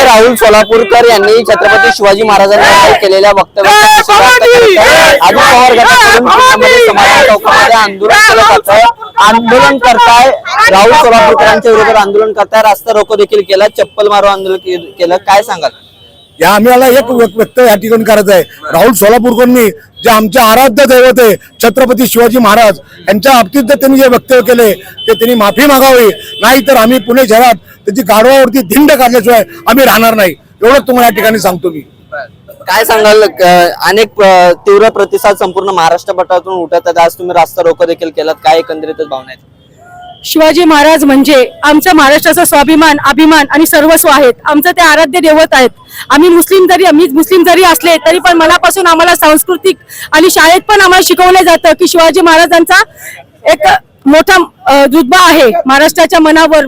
राहुल सोलापूरकर यांनी छत्रपती शिवाजी महाराजांबद्दल केलेल्या वक्तव्याचा चौकामध्ये आंदोलन केलं जातं आंदोलन करताय. राहुल सोलापूरकरांच्या विरोधात आंदोलन करताय. रास्ता रोको देखील केला चप्पल मारो आंदोलन के- केलं. काय सांगाल? या आम्हाला एक व्यक- व्यक्त या ठिकाणी करायचं आहे. राहुल सोलापूरकरांनी जे आमचे आराध्य दैवत आहे छत्रपती शिवाजी महाराज यांच्या बाबतीत जर त्यांनी जे वक्तव्य केले ते त्यांनी माफी मागावी. नाहीतर आम्ही पुणे शहरात त्याची गाढवावरती धिंड काढल्याशिवाय आम्ही राहणार नाही. एवढंच तुम्हाला या ठिकाणी सांगतो मी. काय सांगाल? अनेक तीव्र प्रतिसाद संपूर्ण महाराष्ट्रभरातून उठत आहेत. आज तुम्ही रास्ता रोको देखील केलात. काय एकंदरीतच भावना आहेत? शिवाजी महाराज म्हणजे आमच्या महाराष्ट्राचा स्वाभिमान अभिमान आणि सर्वस्व आहेत. आमचं ते आराध्य देवत आहेत. आम्ही मुस्लिम जरी आम्ही मुस्लिम जरी असले तरी पण मनापासून आम्हाला सांस्कृतिक आणि शाळेत पण आम्हाला शिकवलं जातं की शिवाजी महाराजांचा एक मोठा अ, आहे महाराष्ट्राच्या मनावर.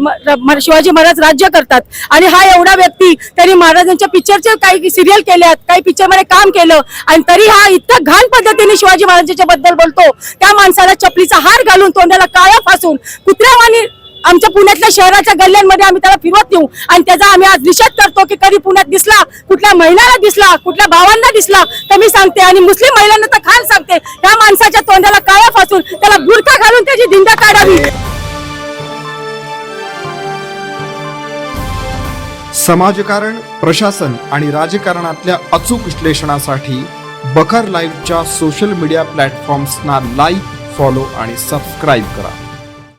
शिवाजी महाराज राज्य करतात. आणि हा एवढा व्यक्ती तरी महाराजांच्या पिक्चरचे काही सिरियल केल्यात काही पिक्चरमध्ये काम केलं आणि तरी हा इतकं घाण पद्धतीने शिवाजी महाराजांच्या बद्दल बोलतो. त्या माणसाला चपलीचा हार घालून तोंडाला काळ्या फासून कुत्र्यावानी आमच्या पुण्यातल्या शहराच्या गल्ल्यांमध्ये आम्ही त्याला फिरवत देऊ आणि त्याचा आम्ही आज निषेध करतो की कधी पुण्यात दिसला कुठल्या महिलाला दिसला कुठल्या भावांना दिसला तर मी सांगते. आणि मुस्लिम महिलांना तर खान सांगते. त्या माणसाच्या तोंडाला काळ पासून त्याला बुरका घालून त्याची दिंडा काढावी. समाजकारण प्रशासन आणि राजकारणातल्या अचूक विश्लेषणासाठी बखर लाईव्हच्या सोशल मीडिया प्लॅटफॉर्म्सना लाईक फॉलो आणि सबस्क्राईब करा.